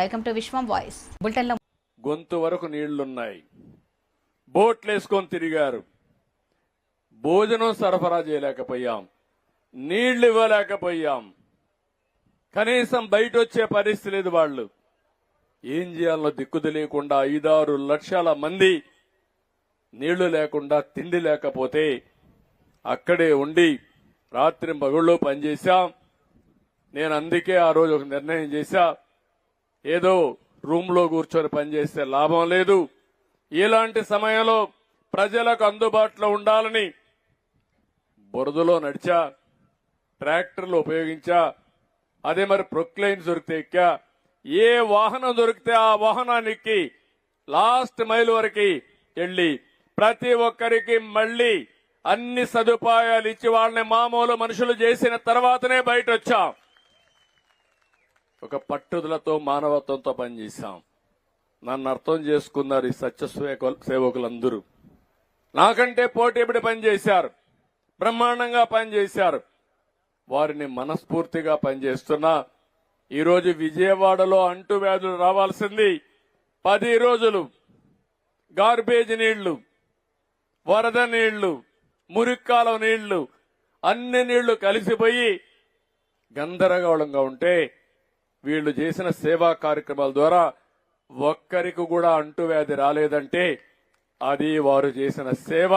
Welcome to Vishwam voice బులెటిన్లో గొంతు వరకు నీళ్ళున్నాయి. బోట్లేసుకొని తిరిగారు. భోజనం సరఫరా చేయలేకపోయాం. నీళ్ళు ఇవ్వలేకపోయాం కనీసం బయట వచ్చే పరిస్థితి లేదు వాళ్ళు. ఏం చేయాలో దిక్కు తెలియకుండా ఐదారు లక్షల మంది నీళ్ళు లేకుండా తిండి లేకపోతే అక్కడే ఉండి రాత్రి పగుళ్ళు పనిచేశాం. నేను అందుకే ఆ రోజు ఒక నిర్ణయం చేశా. ఏదో రూమ్లో కూర్చొని పనిచేస్తే లాభం లేదు. ఇలాంటి సమయంలో ప్రజలకు అందుబాటులో ఉండాలని బురదలో నడిచా ట్రాక్టర్లు ఉపయోగించా అదే మరి ప్రొక్లైన్ దొరికితే ఎక్కా ఏ వాహనం దొరికితే ఆ వాహనానికి లాస్ట్ మైల్ వరకు వెళ్ళి ప్రతి ఒక్కరికి మళ్ళీ అన్ని సదుపాయాలు ఇచ్చి వాళ్ళని మామూలు మనుషులు చేసిన తర్వాతనే బయట వచ్చాం ఒక పట్టుదలతో మానవత్వంతో పనిచేశాం. నన్ను అర్థం చేసుకున్నారు ఈ సత్య సేవకులందరూ. నాకంటే పోటీపడి పనిచేశారు. బ్రహ్మాండంగా పనిచేశారు. వారిని మనస్ఫూర్తిగా పనిచేస్తున్నా. ఈరోజు విజయవాడలో అంటువ్యాధులు రావాల్సింది పది రోజులు. గార్బేజ్ నీళ్ళు వరద నీళ్ళు మురిక్కాలం నీళ్ళు అన్ని నీళ్ళు కలిసిపోయి గందరగోళంగా ఉంటే వీళ్ళు చేసిన సేవా కార్యక్రమాల ద్వారా ఒక్కరికి కూడా అంటువ్యాధి రాలేదంటే అది వారు చేసిన సేవ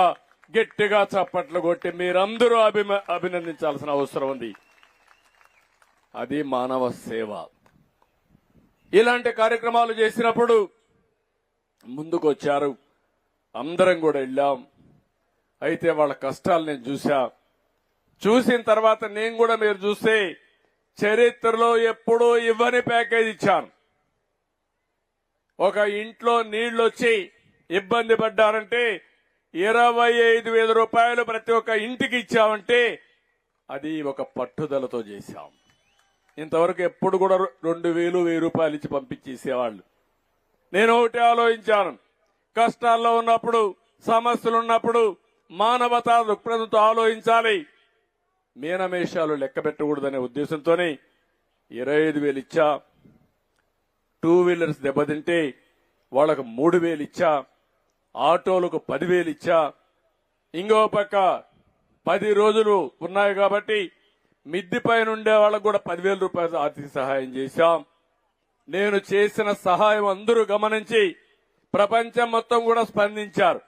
గట్టిగా చప్పట్లు కొట్టి మీరందరూ అభిమ అభినందించాల్సిన అవసరం ఉంది. అది మానవ సేవ. ఇలాంటి కార్యక్రమాలు చేసినప్పుడు ముందుకు వచ్చారు అందరం కూడా వెళ్ళాం. అయితే వాళ్ళ కష్టాలు నేను చూసా చూసిన తర్వాత నేను కూడా మీరు చూస్తే చరిత్రలో ఎప్పుడూ ఇవ్వని ప్యాకేజ్ ఇచ్చాను. ఒక ఇంట్లో నీళ్ళు వచ్చి ఇబ్బంది పడ్డారంటే ఇరవై ఐదు వేల రూపాయలు ప్రతి ఒక్క ఇంటికి ఇచ్చామంటే అది ఒక పట్టుదలతో చేశాం. ఇంతవరకు ఎప్పుడు కూడా రెండు వేలు వెయ్యి రూపాయలు ఇచ్చి పంపించేసేవాళ్ళు. నేను ఒకటి ఆలోచించాను. కష్టాల్లో ఉన్నప్పుడు సమస్యలు ఉన్నప్పుడు మానవతా దృక్పథంతో ఆలోచించాలి. మీనమేషాలు లెక్క పెట్టకూడదనే ఉద్దేశంతోనే ఇరవై ఐదు వేలు ఇచ్చా టూ వీలర్స్ దెబ్బతింటే వాళ్ళకు మూడు వేలు ఇచ్చా ఆటోలకు పదివేలు ఇచ్చా ఇంకో పక్క పది రోజులు ఉన్నాయి కాబట్టి మిద్ది పైన ఉండే వాళ్ళకు కూడా పదివేల రూపాయలు ఆర్థిక సహాయం చేశాం. నేను చేసిన సహాయం అందరూ గమనించి ప్రపంచం మొత్తం కూడా స్పందించారు.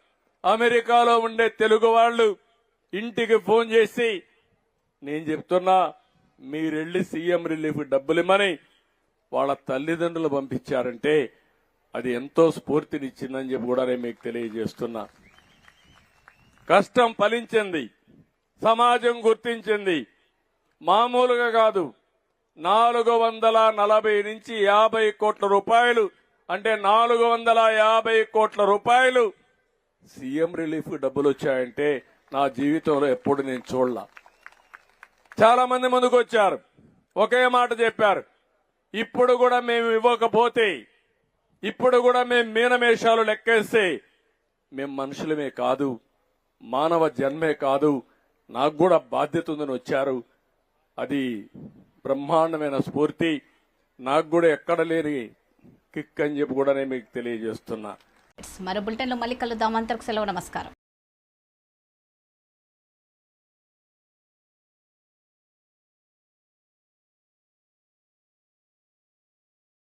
అమెరికాలో ఉండే తెలుగు వాళ్ళు ఇంటికి ఫోన్ చేసి నేను చెప్తున్నా మీరెళ్ళి సీఎం రిలీఫ్ డబ్బులు ఇమ్మని వాళ్ళ తల్లిదండ్రులు పంపించారంటే అది ఎంతో స్ఫూర్తినిచ్చిందని చెప్పి కూడా నేను మీకు తెలియజేస్తున్నా. కష్టం ఫలించింది సమాజం గుర్తించింది. మామూలుగా కాదు నాలుగు వందల నలభై నుంచి యాభై కోట్ల రూపాయలు అంటే నాలుగు వందల యాభై కోట్ల రూపాయలు సీఎం రిలీఫ్ డబ్బులు వచ్చాయంటే నా జీవితంలో ఎప్పుడు నేను చూడలా. చాలా మంది ముందుకు వచ్చారు. ఒకే మాట చెప్పారు. ఇప్పుడు కూడా మేము ఇవ్వకపోతే ఇప్పుడు కూడా మేము మీనమేషాలు లెక్కేస్తే మేము మనుషులమే కాదు మానవ జన్మే కాదు నాకు కూడా బాధ్యత ఉందని వచ్చారు. అది బ్రహ్మాండమైన స్ఫూర్తి. నాకు కూడా ఎక్కడ లేని కిక్ అని చెప్పి కూడా నేను మీకు తెలియజేస్తున్నా. మరో బులెటిన్లో మళ్ళీ కలుద్దాం. అంతకు సెలవు నమస్కారం.